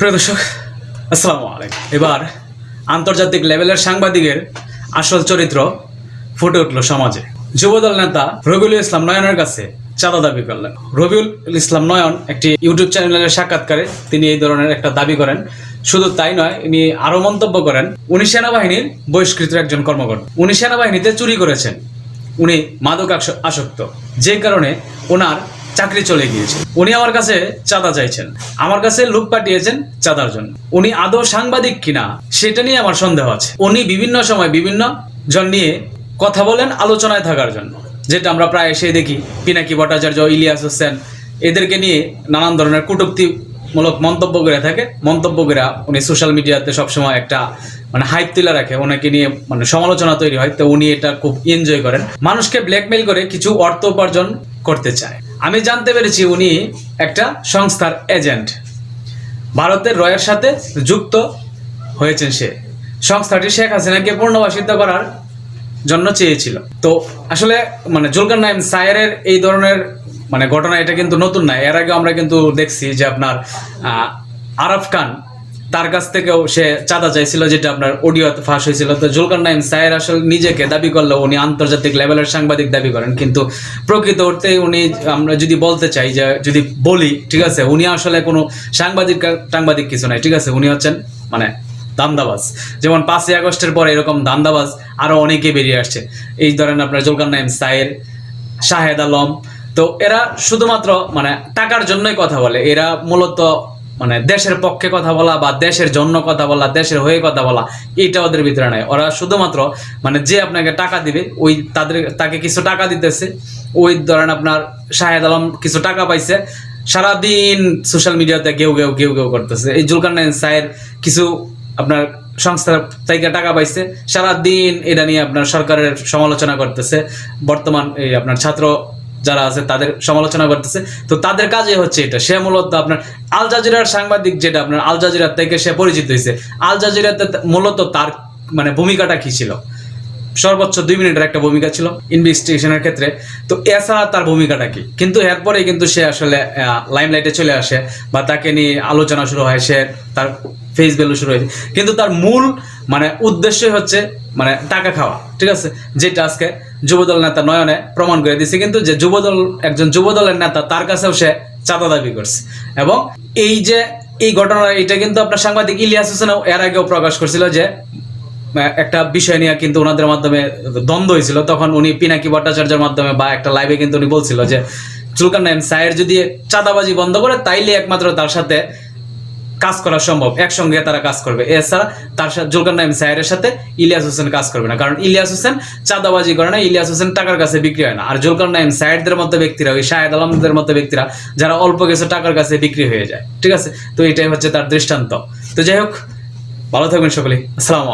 প্রিয় দর্শক, আসসালামু আলাইকুম। এবার আন্তর্জাতিক লেভেলের সাংবাদিকের আসল চরিত্র ফুটে উঠল সমাজে। যুবদল নেতা রবিউল ইসলাম নয়নের কাছে চাঁদা দাবি করলেন। রবিউল ইসলাম নয়ন একটি ইউটিউব চ্যানেলের সাক্ষাৎকারে তিনি এই ধরনের একটা দাবি করেন। শুধু তাই নয়, ইনি আরও মন্তব্য করেন, উনি সেনাবাহিনীর বহিষ্কৃত একজন কর্মকর্তা। উনি সেনাবাহিনীতে চুরি করেছেন। উনি মাদক আস- আসক্ত। যে কারণে ওনার চাকরি চলে গিয়েছে। উনি আমার কাছে চাঁদা চাইছেন। আমার কাছে লোক পাঠিয়েছেন চাঁদার জন্য। উনি আদৌ সাংবাদিক কিনা, সেটা নিয়ে আমার সন্দেহ আছে। উনি বিভিন্ন সময় বিভিন্ন জন নিয়ে কথা বলেন আলোচনায় থাকার জন্য। যেটা আমরা প্রায় এসে দেখি, পিনাকি ভট্টাচার্য, ইলিয়াস হোসেন, এদেরকে নিয়ে নানান ধরনের কটূক্তিমূলক মন্তব্য করে থাকে। মন্তব্য করে উনি সোশ্যাল মিডিয়াতে সবসময় একটা মানে হাইপ তুলে রাখে। ওনাকে নিয়ে মানে সমালোচনা তৈরি হয়। তো উনি এটা খুব এনজয় করেন। মানুষকে ব্ল্যাকমেইল করে কিছু অর্থ উপার্জন করতে চায়। আমি জানতে পেরেছি উনি একটা সংস্থার এজেন্ট। ভারতের রয়ের সাথে যুক্ত হয়েছেন সে। সংস্থাটি শেখ হাসিনাকে পূর্ণবাসিত করার জন্য চেয়েছিল। তো আসলে মানে জুলকার নাইম সায়ের এই ধরনের মানে ঘটনা এটা কিন্তু নতুন না। এর আগে আমরা কিন্তু দেখছি যে আপনার আরফ খান তার কাছ থেকেও সে চাঁদা চাইছিল, যেটা আপনার অডিও ফাঁস হয়েছিল। তো জুলকার নাইম সায়ের আসলে নিজেকে দাবি করলেও উনি আন্তর্জাতিক লেভেলের সাংবাদিক দাবি করেন। কিন্তু প্রকৃত অর্থে উনি, আমরা যদি বলতে চাই যে, যদি বলি, ঠিক আছে, উনি আসলে কোনো সাংবাদিক সাংবাদিক কিছু নাই, ঠিক আছে, উনি হচ্ছেন মানে দান্দাবাজ যেমন পাঁচই আগস্টের পরে এরকম দান্দাবাজ আরও অনেকে বেরিয়ে আসছে। এই ধরেন আপনার জুলকার নাইম সায়ের, শাহেদ আলম। তো এরা শুধুমাত্র মানে টাকার জন্যই কথা বলে। এরা মূলত মানে দেশের পক্ষে কথা বলা বা দেশের জন্য কথা বলা, দেশের হয়ে কথা বলা এটা ওদের ভিতরে নাই। ওরা শুধুমাত্র মানে যে আপনাকে টাকা দিবে, ওই তাদের, তাকে কিছু টাকা দিতেছে। ওই ধরেন আপনার শাহেদ আলম কিছু টাকা পাইছে। সারাদিন সোশ্যাল মিডিয়াতে গেউ গেউ গেউ গেউ করতেছে। এই জুলকার নাইন সাহের কিছু আপনার সংস্থা থেকে টাকা পাইছে। সারাদিন এটা নিয়ে আপনার সরকারের সমালোচনা করতেছে। বর্তমান এই আপনার ছাত্র যারা আছে, তাদের সমালোচনা করতেছে। তো তাদের কাজে হচ্ছে এটা। সে মূলত আপনার আল জাজিরার সাংবাদিক যেটা আপনার আল জাজিরার থেকে সে পরিচিত হয়েছে। আল জাজিরাতে মূলত তার মানে ভূমিকাটা কি ছিল? সর্বোচ্চ দুই মিনিটের একটা ভূমিকা ছিল ইনভেস্টিগেশনের ক্ষেত্রে। তো এছাড়া তার ভূমিকাটা কি? কিন্তু এরপরে কিন্তু সে আসলে লাইমলাইটে চলে আসে বা তাকে নিয়ে আলোচনা শুরু হয়, সে তার ফেস ভ্যালু শুরু হয়েছে কিন্তু তার মূল মানে উদ্দেশ্যই হচ্ছে মানে টাকা খাওয়া, ঠিক আছে? যেটা আজকে যুবদল নেতা নয়নে প্রমাণ করে দিছে, কিন্তু যে যুবদল, একজন যুবদলের নেতা, তার কাছেও সে চাঁদা দাবি করছে। এবং এই যে এই ঘটনা, এটা কিন্তু আপনার সাংবাদিক ইলিয়াস হোসেনও এর আগেও প্রকাশ করছিল যে একটা বিষয় নিয়ে কিন্তু ওনাদের মাধ্যমে দ্বন্দ্ব হয়েছিল। তখন উনি পিনাকি ভট্টাচার্যের মাধ্যমে বা একটা লাইভে কিন্তু উনি বলছিল যে চুলকার নাইম, সায়ের যদি চাঁদাবাজি বন্ধ করে, তাইলে একমাত্র তার সাথে কাজ করা সম্ভব। একসঙ্গে তারা কাজ করবে। এছাড়া তার সাথে জুলকার নাইম সায়ের সাথে ইলিয়াস হোসেন কাজ করবে না। কারণ ইলিয়াস হোসেন চাঁদাবাজি করে না ইলিয়াস হোসেন টাকার কাছে বিক্রি হয় না। আর জুলকার নাইম সায়েরদের মতো ব্যক্তিরা, ওই শাহেদ আলমদের মতো ব্যক্তিরা, যারা অল্প কিছু টাকার কাছে বিক্রি হয়ে যায়। ঠিক আছে? তো এটাই হচ্ছে তার দৃষ্টান্ত। তো যাই হোক, ভালো থাকবেন সকলে আসসালামু